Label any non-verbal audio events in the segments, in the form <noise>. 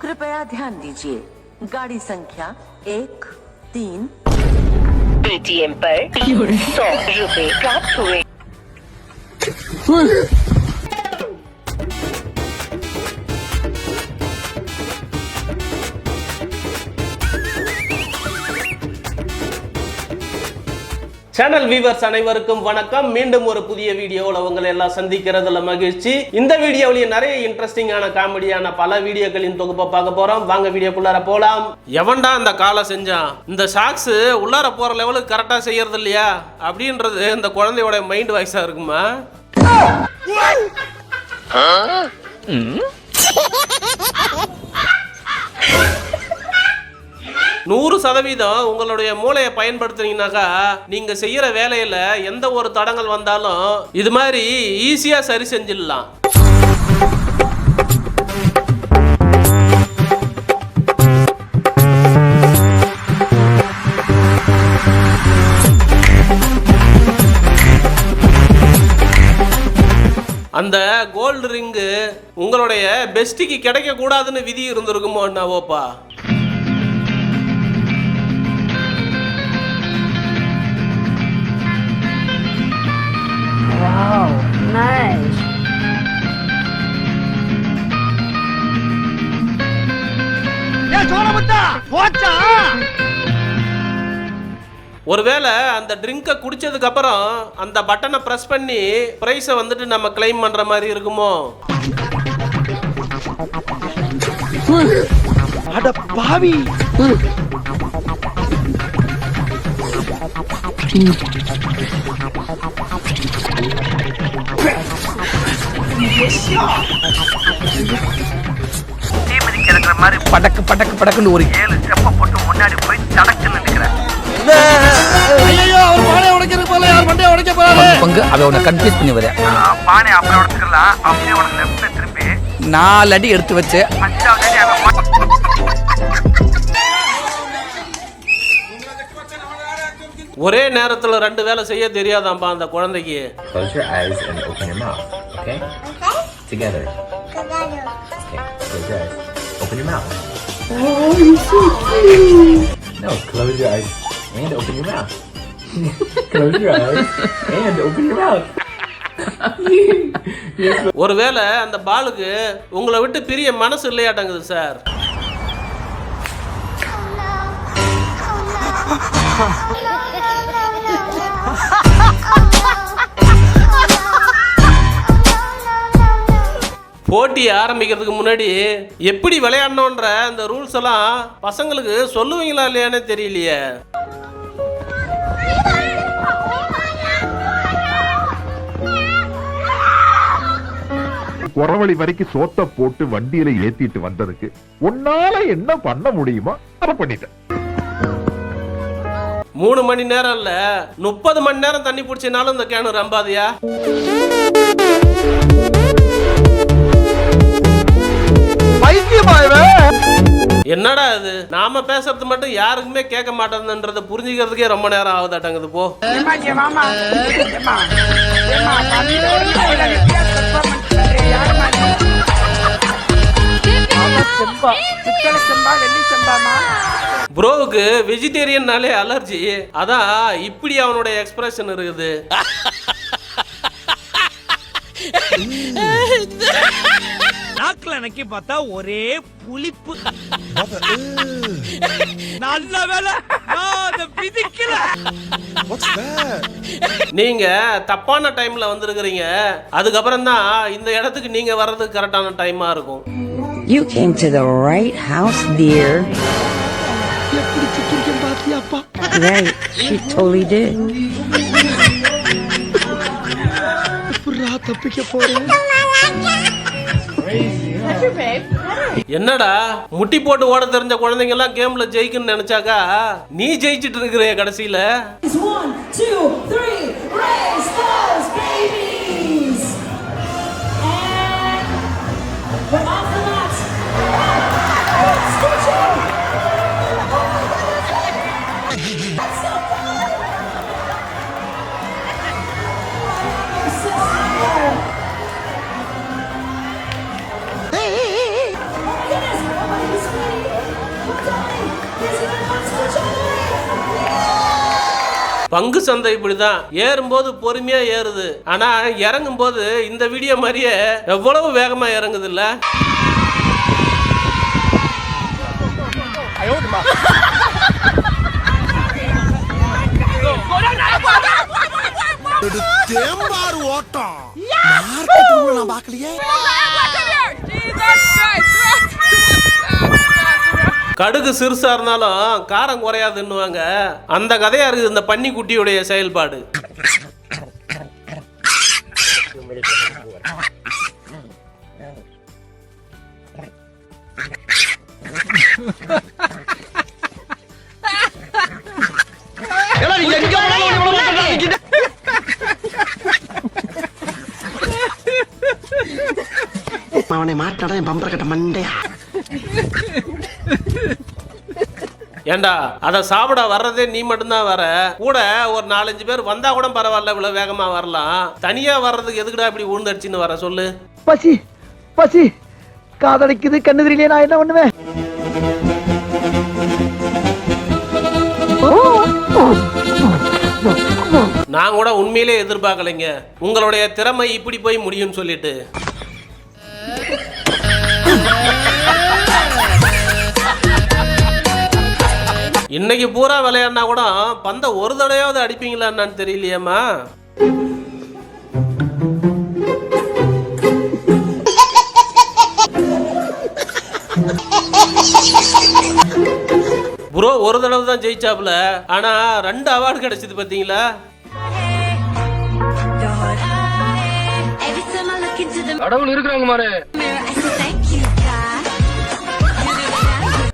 कृपया ध्यान दीजिए। गाड़ी संख्या एक तीन। पेटीएम पर सौ रुपए प्राप्त हुए। சேனல் வீவர்ஸ் அனைவருக்கும் வணக்கம். மீண்டும் ஒரு புதிய வீடியோவில் உங்களை எல்லாம் சந்திக்கிறதுல மகிழ்ச்சி. இந்த வீடியோவிலேயே நிறைய இன்ட்ரெஸ்டிங்கான காமெடியான பல வீடியோக்களின் தொகுப்பை பார்க்க போறோம். வாங்க வீடியோக்குள்ளார போலாம். எவன்டா அந்த காலை செஞ்சான்? இந்த ஷாக்ஸ் உள்ளார போற லெவலுக்கு கரெக்டா செய்யறது இல்லையா? அப்படின்றது இந்த குழந்தையோட மைண்ட் வாய்ஸா இருக்குமா? <laughs> <laughs> <laughs> நூறு சதவீதம் உங்களுடைய மூளையை பயன்படுத்துனீங்கன்னாக்கா நீங்க செய்யற வேலையில எந்த ஒரு தடங்கள் வந்தாலும் இது மாதிரி ஈஸியா சரி செஞ்சிடலாம். அந்த கோல்டு ரிங்கு உங்களுடைய பெஸ்டிக்கு கிடைக்க கூடாதுன்னு விதி இருந்திருக்குமோ என்னவோப்பா? ஒருவேளை அந்த ட்ரிங்கை குடிச்சதுக்கு அப்புறம் அந்த பட்டனை ப்ரெஸ் பண்ணி ப்ரைஸை வந்துட்டு நம்ம கிளைம் பண்ற மாதிரி இருக்குமோ? அட பாவி. இருக்கிற மாதிரி படக்கு படக்கு படக்குன்னு ஒரு ஏழு ஸ்டெப்ப போட்டு முன்னாடி போய் தடக்குன்னு நிக்கிறேன் ஐயோ அவர் பானை உடைக்கிறது போல யார் மண்டைய உடைக்க போறாரு? பங்கு அவ உன்னை கன்ஃபியூஸ் பண்ணி வர. பானை அப்புறம் எடுத்துக்கலாம் அப்படியே உனக்கு லெஃப்ட்ல திருப்பி நாலு அடி எடுத்து வச்சு. அஞ்சாவது அடி ஒரே நேரத்துல ரெண்டு வேலை செய்ய தெரியாதாம்பா அந்த குழந்தைக்கு. Mouth. Okay? Together. Okay. Close your eyes. Open your mouth. No, close your eyes and open your mouth. close your eyes and open your mouth. ஒருவேளை அந்த பாலுக்கு உங்களை விட்டு பிரிய மனசு இல்லையாட்டங்குது சார் போட்டி ஆரம்பிக்கிறதுக்கு முன்னாடி எப்படி விளையாடணுன்ற அந்த ரூல்ஸ் எல்லாம் பசங்களுக்கு சொல்லுவீங்களா இல்லையானே தெரியலையே. குறவழி வரைக்கும் சோத்த போட்டு வண்டியில ஏத்திட்டு வந்ததுக்கு உன்னால என்ன பண்ண முடியுமோ அதை பண்ணிட்டேன். மூணு மணி நேரம் இல்ல முப்பது மணி நேரம் தண்ணி பிடிச்சினாலும் இந்த கேனு ரம்பாதியா? பைத்தியமா என்னடா இது? நாம பேசுறது மட்டும் யாருக்குமே கேட்க மாட்டேங்குதுன்றத புரிஞ்சுக்கிறதுக்கே ரொம்ப நேரம் ஆகுதாட்டங்குது போ? ப்ரோவுக்கு வெஜிடேரியன்னாலே அலர்ஜி அதான் இப்படி அவனுடைய எக்ஸ்பிரஷன் இருக்குது. <laughs> நாக்குல நக்கி பார்த்தா ஒரே புளிப்பு. நல்ல வேலை. விதிக்கல நீங்க தப்பான டைம்ல வந்திருக்கிறீங்க. அதுக்கப்புறம் தான் இந்த இடத்துக்கு நீங்க வர்றதுக்கு கரெக்டான டைமா இருக்கும். You came to the right house, dear. Right, she totally did. தப்பிக்க போறேன். என்னடா? முட்டி போட்டு ஓட தெரிஞ்ச குழந்தைங்க எல்லாம் கேம்ல ஜெயிக்கணும்னு நினைச்சாக்கா நீ ஜெயிச்சிட்டு இருக்கிற கடைசியில. பங்கு சந்தை இப்படிதான். ஏறும்போது பொறுமையா ஏறுது. ஆனா இறங்கும் போது இந்த வீடியோ மாதிரியே எவ்வளவு வேகமா இறங்குது இல்ல ஓட்டம். நான் பார்க்கலையே. கடுகு சிறுசா இருந்தாலும் காரம் குறையாதுன்னுவாங்க. அந்த கதையா இருக்குது இந்த பன்னிக்குட்டியுடைய செயல்பாடு. அவனை மாட்டாடா என் பம்பர கட்ட மண்டையா? ஏண்டா அதை சாப்பிட வர்றதே நீ மட்டும்தான் வர கூட ஒரு நாலஞ்சு பேர் வந்தா கூட பரவாயில்ல இவ்வளவு வேகமா வரலாம். தனியா வர்றதுக்கு எதுக்குடா இப்படி உழுந்தடிச்சுன்னு வர சொல்லு. பசி பசி. காதடிக்குது கண்ணு தெரியலையே நான் என்ன பண்ணுவேன்? நான் கூட உண்மையிலே எதிர்பார்க்கலைங்க. உங்களுடைய திறமை இப்படி போய் முடியும்னு சொல்லிட்டு. இன்னைக்கு பூரா விளையாடினா கூட பந்த ஒரு தடையாவது அடிப்பீங்களா என்னன்னு தெரியலையேம்மா. ப்ரோ ஒரு தடவை தான் ஜெயிச்சாப்புல. ஆனா ரெண்டு அவார்டு கிடைச்சது பாத்தீங்களா? கடவுள் இருக்கிறாங்க மாரு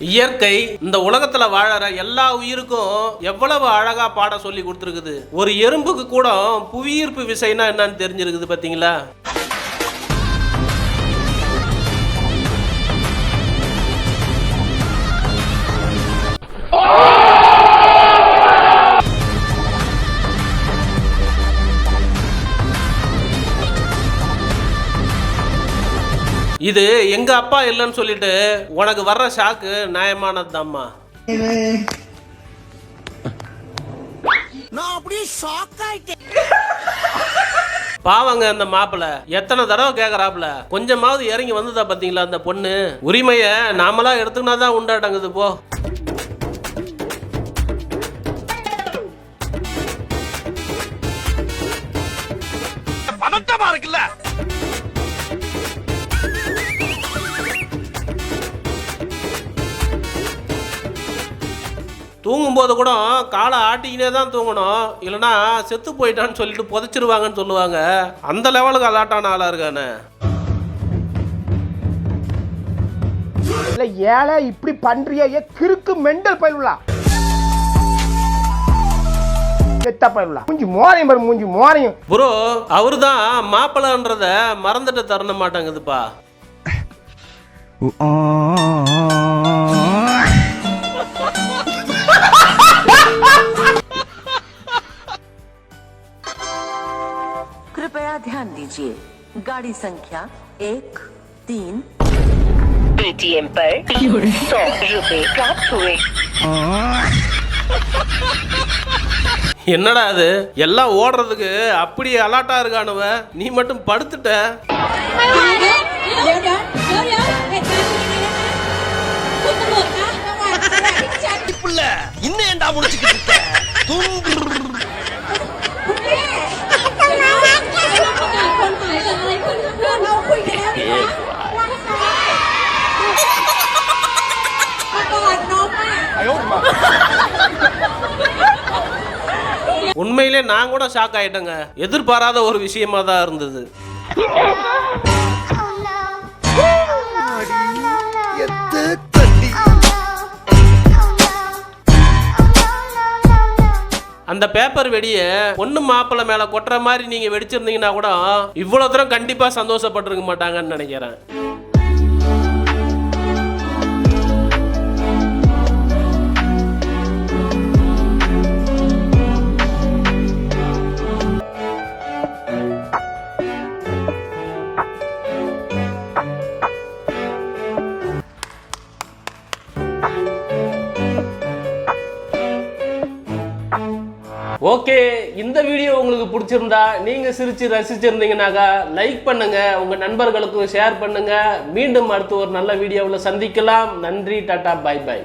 இயற்கை இந்த உலகத்துல வாழற எல்லா உயிருக்கும் எவ்வளவு அழகா பாட சொல்லி கொடுத்துருக்குது. ஒரு எறும்புக்கு கூட புவியீர்ப்பு விசைனா என்னன்னு தெரிஞ்சிருக்குது பாத்தீங்களா? இது எங்க அப்பா இல்லைன்னு சொல்லிட்டு உனக்கு வர்ற ஷாக்கு நியாயமானதுதாம்மா. நான் அப்படியே ஷாக் ஆயிட்டேன். பாவங்க அந்த மாப்பிள. எத்தனை தடவை கேக்குறாப்புல. கொஞ்சமாவது இறங்கி வந்ததா பாத்தீங்களா அந்த பொண்ணு? உரிமைய நாமளா எடுத்துக்கினா தான் உண்டாட்டங்குது போ. தூங்கும்போது கூட காலை ஆட்டிக்கினே தான் தூங்கணும். இல்லைன்னா செத்து போயிட்டான்னு சொல்லிட்டு புதைச்சிருவாங்கன்னு சொல்லுவாங்க. அந்த லெவலுக்கு அலாட்டான ஆளா இருக்கானே. இல்ல ஏழை இப்படி பண்றியே கிறுக்கு மெண்டல் பயிலுலா செத்த பயிலுலா மூஞ்சி மோரையும் பாரு மூஞ்சி மோரையும். ப்ரோ அவரு தான் மாப்பிள்ளன்றத மறந்துட்டு தரணும் மாட்டாங்குதுப்பா. ध्यान दीजिए। गाड़ी संख्या एक तीन। पेटीएम पर सौ रुपए प्राप्त हुए। என்னடா அது எல்லாம் ஓடுறதுக்கு அப்படி அலாட்டா இருக்கானுவ. நீ மட்டும் படுத்துட்ட. இன்னும் ஏண்டா முடிச்சுக்கிட்டு உண்மையிலே நான் கூட ஷாக் ஆயிட்டேங்க. எதிர்பாராத ஒரு விஷயமா தான் இருந்தது. அந்த பேப்பர் வெடிய பொண்ணு மாப்பிள்ள மேல கொட்டுற மாதிரி நீங்க வெடிச்சிருந்தீங்கன்னா கூட இவ்வளவு தூரம் கண்டிப்பா சந்தோஷப்பட்டிருக்க மாட்டாங்கன்னு நினைக்கிறேன். ஓகே இந்த வீடியோ உங்களுக்கு பிடிச்சிருந்தா நீங்க சிரிச்சு ரசிச்சிருந்தீங்கனாக்கா லைக் பண்ணுங்க உங்க நண்பர்களுக்கும் ஷேர் பண்ணுங்க. மீண்டும் அடுத்து ஒரு நல்ல வீடியோவில் சந்திக்கலாம். நன்றி டாட்டா பாய் பாய்